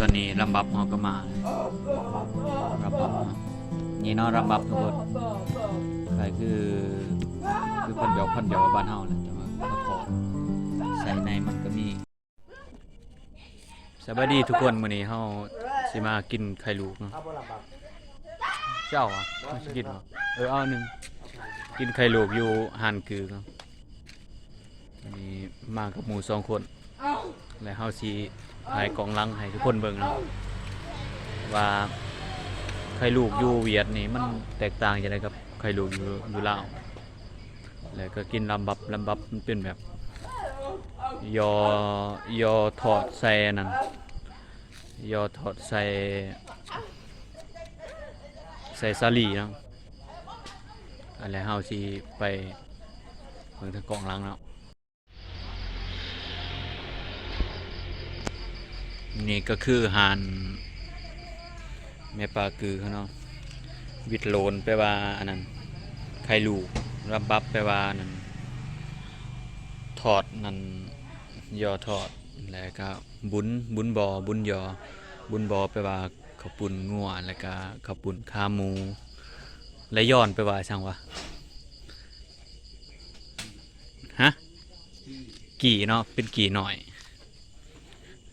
ตอนนี้ลำบับเฮาก็มาลำบับนี่เนาะลำบับทุกคนใครคือคือพิ่นเดียวพิ่นเดียวบบ้านเฮาแหละแต่ว่าเขาถอใส่ในมันก็มีสวัสดีทุกคนมื้อนี้เฮาสิมากินไข่ลูกเนาะเจ้าอะไม่สิกินเหรอเออเอาหนึ่งกินไข่ลูกอยู่หันคือครับอันนี้มากับหมูสองคน และเฮาสิถ่ายกองลังให้ทุกคนเบิ่งเนาะว่าไข่ลูกอยู่เวียดนี่มันแตกต่างจังไดกับไข่ลูกอยู่อยู่ลาวแล้วก็กินลำบับลำบับมันเป็นแบบยอยอถอดใส่นั่นยอถอดใส่ใส่สาลีเนาะอะไรเฮาสิไปเบิ่งทางกองลังเนาะ นี่ก็คือหานแม่ปลากือเขาเนาะวิดโลนไปลว่าอันนั้นไข่ลูกรับบับไปลว่าอันนั้นถอดนั่นยอถอดแล้วก็บุญบุญบอบุญยอบุญบอไปลว่าข้าวปุ่นงัวแล้วก็ข้าวปุ่นขาหมู และย้อนไปลว่าช่างวะฮะกี่เนาะเป็นกี่หน่อย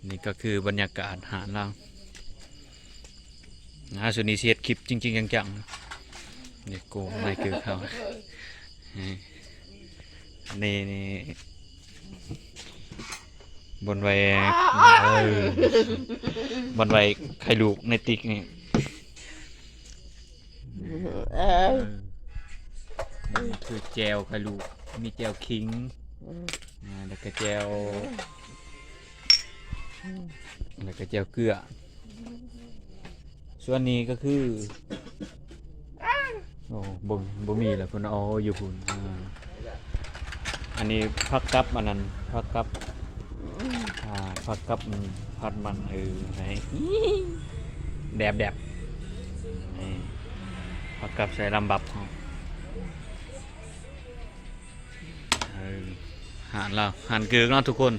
นี่ก็คือบรรยากาศหาดเรานะส่วนนี้เสียดคลิปจริง ๆ จังๆนี่โกงไม่เคือเขานี่นี่บนไว้บนไว้ไข่ลูกในติ๊กนี่นี่คือแจวไข่ลูก มีแจวคิงแล้วก็แจว แล้วก็เจียวเกลือ ส่วนนี้ก็คือโอ้บ่บ่มีแล้วเพิ่นเอาอยู่พุ่นอันนี้ผักกับอันนั้นผักกับอ่าผักกับอืมผัดมันเออไหนแดบแดบนี่ผักกับใส่ลำบับหารเราหารเกลือเนาะทุกคน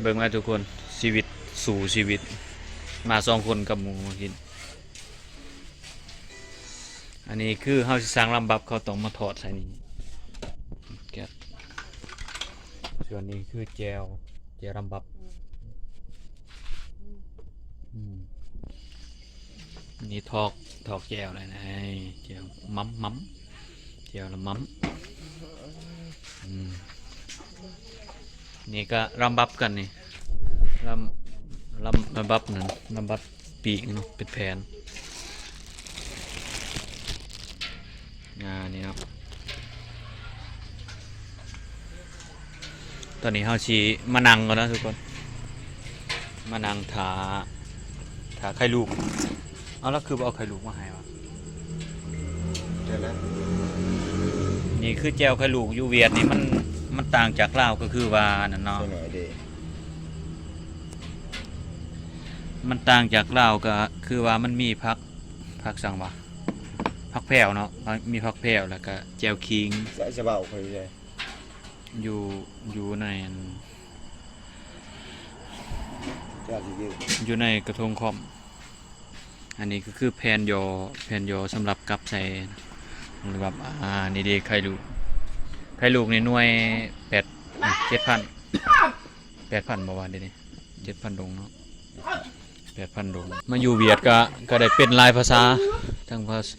เบิ่งไว้ทุกคน ชีวิตสู่ชีวิต มาสองคนกับหมูมากิน อันนี้คือเฮาสิสร้างลำบับเขาต้องมาถอดใส่นี่แกะส่วนนี้คือแจวแจวลำบับนี่ทอกทอกแจวเลยนะแจวมัมมัมแจวละมัมอืมนี่ก็ลำบับกันนี่ ลำลำลำบับนั่นลำบับปีกเนาะเป็นแผนงานนี่เนาะตอนนี้เฮาชีมานั่งก่อนนะทุกคน มานั่งถาถาไข่ลูก เอาแล้วคือเอาไข่ลูกมาให้วะเดี๋ยวนะนี่คือแจวไข่ลูกอยู่เวียดนี่มันมันต่างจากลาวก็คือว่านั่นเนาะ ใช่ไหนเด้ มันต่างจากลาวก็คือว่ามันมีพักพักสังวะพักแผ่วเนาะมีพักแผ่วแล้วก็แจวคิงใส่สะเบาค่อยเลยอยู่อยู่ในอันเจ้าสิยืดอยู่ในกระทงคอม อันนี้ก็คือแผ่นยอแผ่นยอสำหรับกับใส่หรือแบบอ่านี่เดีไข่ลูกไข่ลูกในหน่วยแปดเจ็ดพันแปดพันบ่ว่าเดี๋ยวนี้เจ็ดพันดงเนาะแปดพันดงมาอยู่เวียดก็ก็ได้เป็นลายภาษาทั้งภาษา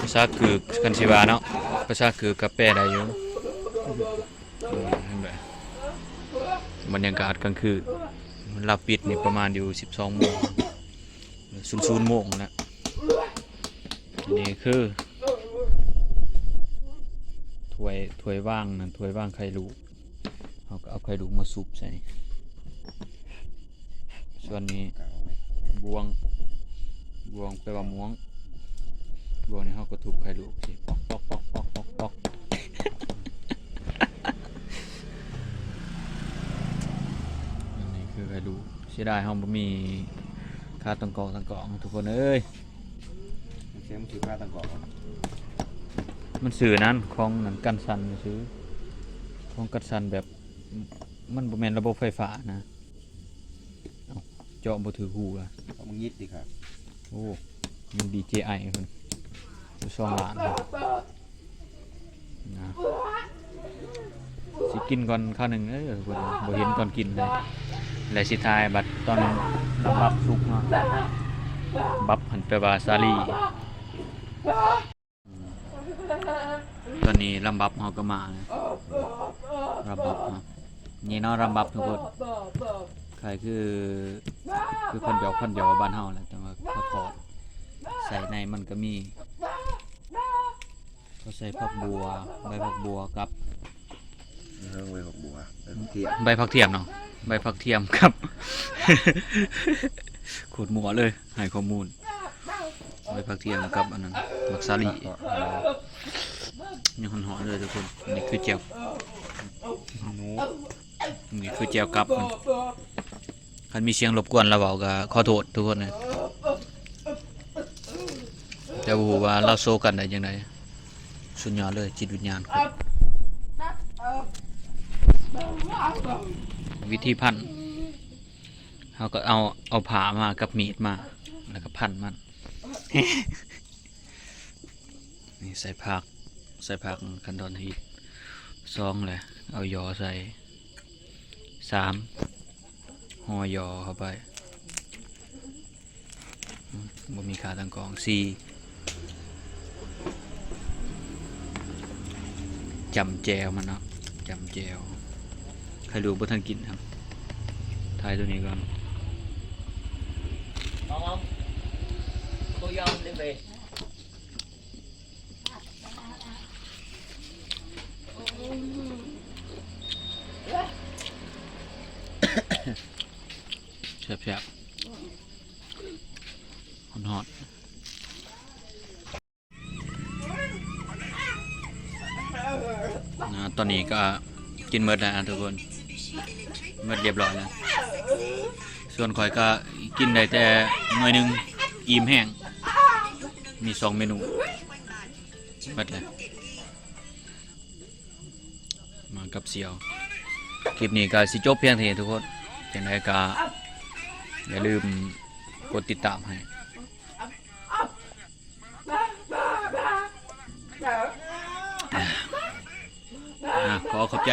ภาษาคือกันสิวาเนาะภาษาคือกับแปลได้อยู่อืมเห็นไหมบรรยากาศกลางคืนมันรับปิดนี่ประมาณอยู่ 12โมงศูนย์ศูนย์โมงนะนนี้คือถ้วยถ้วยว่างนั่นถ้วยว่างไข่ลูกเอาเอาไข่ลูกมาสุบใส่ส่วนนี้ บวง บวงไปลว่าม่วง บวงนี่เขาก็ทุบไข่ลูกสิปอกปอกปอกปอกปอกปอกอันนี้คือไข่ลูกเสียดายเขาบ่มีค่าตังกอกตังกอกทุกคนเอ้ยเสียงถือผ้าตังกอกมันสื่อนั้นของนั้นกันสันซื้อของกันสันแบบมันบ่แม่นระบบไฟฟ้านะ เอ้าเจาะบ่ถือหูล่ะเอามึงยิดดิครับโอ้ยัง DJI เพิ่นอยู่สองล้านครับนะสิกินก่อนข้าวหนึงเอ้อบ่บ่เห็นตอนกินเลยและสิทายบัดตอนลำบับสุกเนาะบับหันไปว่าซาลีตอนนี้ลำบับเฮาก็มาแล้วลำบับเนาะนี่เนาะลำบับทุกคน ใครคือ คือคนเดียวคนเดียวบ้านเฮาแหละแต่ว่าเขาทอดใส่ในมันก็มีเขาใส่ผักบัวใบผักบัวกับเรื่องไว้หกบัวแล้วเทียบใบผักเทียมเนาะใบผักเทียมครับขูดหมัวเลยให้ข้อมูลใบผักเทียมกับอันนั้นมักซาลีก็เอานี่หอนๆเลยทุกคนอันนี่คือเจียวหนูนี่คือเจียวกับมัน คันมีเสียงรบกวนเราเว้าก็ขอโทษทุกคนเลยแต่บ่ฮู้ว่าเราโซกันได้จังไดสุดยอดเลยจิตวิญญาณวิธีพันเขาก็เอาเอาผามากับมีดมา แล้วก็พันมันนี่ใส่ผัก ใส่ผักคันตอนฮีทสองเลยเอายอใส่สาม อยอเข้าไปอืมบ่มีขาตั้งกองสี่จำแจวมันเนาะจำแจวใครรู้บ่ทันกินครับทายตัวนี้ก่อน Ngon không? Cô dâu đem về. แซ่บๆฮอนฮอนนะตอนนี้ก็กินเมดแล้วนะทุกคนเมดเรียบร้อยแล้วส่วนข่อยก็กินได้แต่หน่วยหนึ่งอิ่มแห้ง มีสองเมนูเมดเลยมากับเสี่ยว คลิปนี้ก็สิจบเพียงเท่านี้ทุกคนจังไดก็ อย่าลืมกดติดตามให้ขอขอบใจ